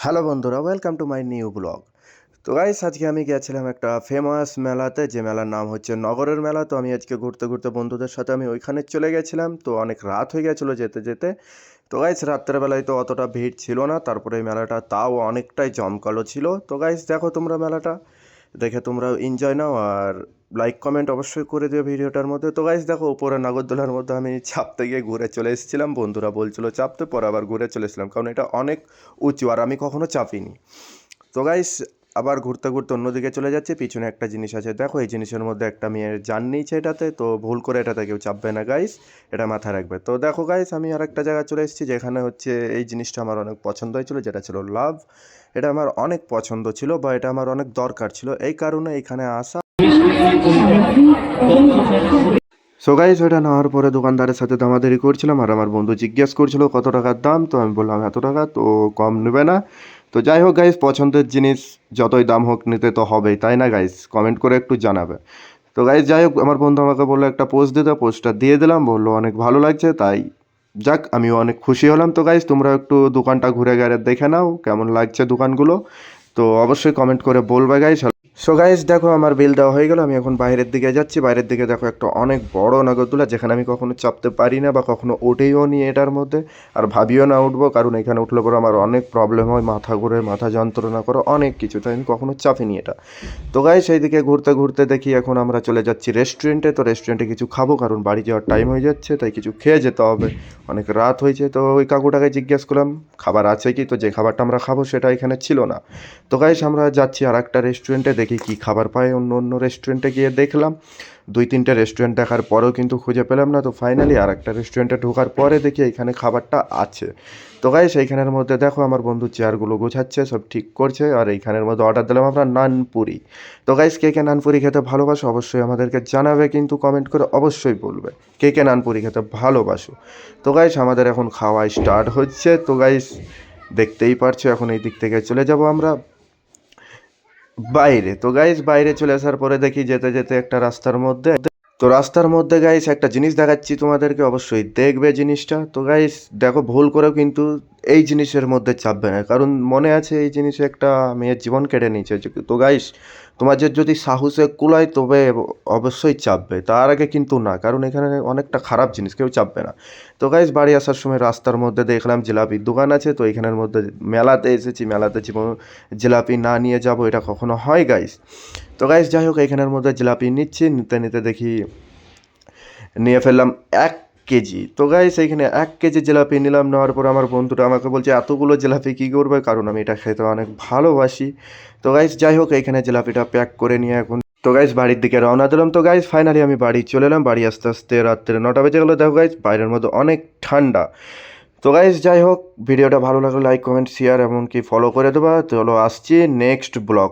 Hello বন্ধুরা welcome to my new blog তো guys আজকে আমি গিয়েছিলাম একটা ফেমাস মেলাতে, যে মেলার নাম হচ্ছে নগরের মেলা। তো আমি আজকে ঘুরতে ঘুরতে বন্ধুদের সাথে আমি ওইখানে চলে গেছিলাম। তো অনেক রাত হয়ে গেছিল যেতে যেতে। তো গাইস রাত্রেবেলায় তো অতটা ভিড় ছিল না। তারপরে মেলাটা তাও অনেকটাই জমকালো ছিল। তো গাইস দেখো তোমরা মেলাটা। দেখে তোমরাও এনজয় নাও আর লাইক কমেন্ট অবশ্যই করে দিও ভিডিওটার মধ্যে। তো গাইস দেখো উপরে নাগরদোলার মধ্যে আমি চাপতে গিয়ে ঘুরে চলে এসেছিলাম। বন্ধুরা বলছিল চাপতে, পরে আবার ঘুরে চলে এসেছিলাম। কারণ এটা অনেক উঁচু আর আমি কখনো চাপিনি। তো গাইস আবার ঘুরতে ঘুরতে অন্যদিকে চলে যাচ্ছে, পিছনে একটা জিনিস আছে। দেখো, এই জিনিসের মধ্যে একটা মেয়ের জান নিয়েছে এটাতে, তো ভুল করে এটাতে কেউ চাপবে না গাইস এটা মাথায় রাখবে। তো দেখো গাইস আমি আর একটা জায়গায় চলে এসেছি, যেখানে হচ্ছে এই জিনিসটা আমার অনেক পছন্দ হয়েছিল যেটা ছিল লাভ এটা আমার অনেক পছন্দ ছিল, বা এটা আমার অনেক দরকার ছিল, এই কারণে এখানে আসা। সো গাইস ওটা নেওয়ার পরে দোকানদারের সাথে দামাদারি করছিলাম, আর আমার বন্ধু জিজ্ঞেস করছিল কত টাকার দাম, তো আমি বললাম এত টাকা, তো কম নেবে না। তো যাই হোক গাইস পছন্দের জিনিস যতই দাম হোক নিতে তো হবেই, তাই না গাইস কমেন্ট করে একটু জানাবে। তো গাইস যাই হোক, আমার বন্ধু আমাকে বলল একটা পোস্ট দিতে পোস্টটা দিয়ে দিলাম, বলল অনেক ভালো লাগছে, তাই যাক, আমিও অনেক খুশি হলাম। তো গাইস তোমরা একটু দোকানটা ঘুরে গেড়ে দেখে নাও, কেমন লাগছে দোকানগুলো। তো অবশ্যই কমেন্ট করে বলবে গাইস সো গাইস দেখো, আমার বিল দেওয়া হয়ে গেল, আমি এখন বাইরের দিকে যাচ্ছি। বাইরের দিকে দেখো, একটা অনেক বড় নগরদোলা যেখানে আমি কখনো চাপতে পারি না বা কখনো উঠেও নি এটার মধ্যে। আর ভাবিও না উঠবো, কারণ এখানে উঠলে পরে আমার অনেক প্রবলেম হয়, মাথা ঘুরে, মাথা যন্ত্রণা করে, অনেক কিছু। তাই আমি কখনো চাপিনি এটা। তো গাইস সেই দিকে ঘুরতে ঘুরতে দেখি, এখন আমরা চলে যাচ্ছি রেস্টুরেন্টে তো রেস্টুরেন্টে কিছু খাব, কারণ বাড়ি যাওয়ার টাইম হয়ে যাচ্ছে, তাই কিছু খেয়ে যেতে হবে। অনেক রাত হয়েছে, তো ওই কাকুটাকে জিজ্ঞেস করলাম, খাবার আছে কি? তো যে খাবারটা আমরা খাব, সেটা এখানে ছিল না। তো গাইস আমরা যাচ্ছি আর একটা রেস্টুরেন্টে দেখি কি খাবার পায় অন্য অন্য রেস্টুরেন্টে গিয়ে দেখলাম। দুই তিনটে রেস্টুরেন্ট দেখার পরেও কিন্তু খুঁজে পেলাম না। তো ফাইনালি আর একটা রেস্টুরেন্টে ঢোকার পরে দেখি এখানে খাবারটা আছে। তো গাইস এইখানের মধ্যে দেখো আমার বন্ধু চেয়ারগুলো গোছাচ্ছে, সব ঠিক করছে। আর এইখানের মধ্যে অর্ডার দিলাম আমরা নানপুরি। তো গাইস কে কে নানপুরি খেতে ভালোবাসো অবশ্যই আমাদেরকে জানাবে, কিন্তু কমেন্ট করে অবশ্যই বলবে, কে কে নানপুরি খেতে ভালোবাসো। তো গাইস আমাদের এখন খাওয়া স্টার্ট হচ্ছে। তো গাইস দেখতেই পারছ, এখন এই দিক থেকে চলে যাব আমরা। বাইরে। তো গাইস বাইরে চলে আসার পরে দেখি যেতে যেতে একটা রাস্তার মধ্যে। তো রাস্তার মধ্যে গাইস একটা জিনিস দেখাচ্ছি তোমাদেরকে, অবশ্যই দেখবে জিনিসটা। তো গাইস দেখো ভুল করেও কিন্তু এই জিনিসের মধ্যে চাপবে না। কারণ মনে আছে এই জিনিস একটা মেয়ের জীবন কেটে নিয়েছে। তো গাইস তোমাদের যদি সাহসে কুলায়, তবে অবশ্যই চাপবে। তার আগে কিন্তু না, কারণ এখানে অনেকটা খারাপ জিনিস, কেউ চাপবে না। তো গাইস বাড়ি আসার সময় রাস্তার মধ্যে দেখলাম জিলাপির দোকান আছে, তো এখানের মধ্যে মেলাতে এসেছি। মেলাতে জীবন জিলাপি না নিয়ে যাব, এটা কখনো হয় গাইস তো গাইস যাই হোক, এখানের মধ্যে জিলাপি নিচ্ছি, নিতে নিতে দেখি, নিয়ে ফেললাম এক কেজি। তো গাইস এইখানে এক কেজি জিলাপি নিলাম, নেওয়ার পর আমার বন্ধুটা আমাকে বলছে, এতগুলো জিলাপি কী করবে? কারণ আমি এটা খেতে অনেক ভালোবাসি। তো গাইস যাই হোক, এইখানে জিলাপিটা প্যাক করে নিয়ে এখন তো গাইস বাড়ির দিকে রওনা দিলাম। তো গাইস ফাইনালি আমি বাড়ি চলে এলাম। বাড়ি আস্তে আস্তে রাত্রে নটা বেজে গেলো। দেখো গাইস বাইরের মধ্যে অনেক ঠান্ডা। তো গাইস যাই হোক, ভিডিওটা ভালো লাগলে লাইক কমেন্ট শেয়ার এমনকি ফলো করে দেবা। চলো আসছি নেক্সট ব্লগ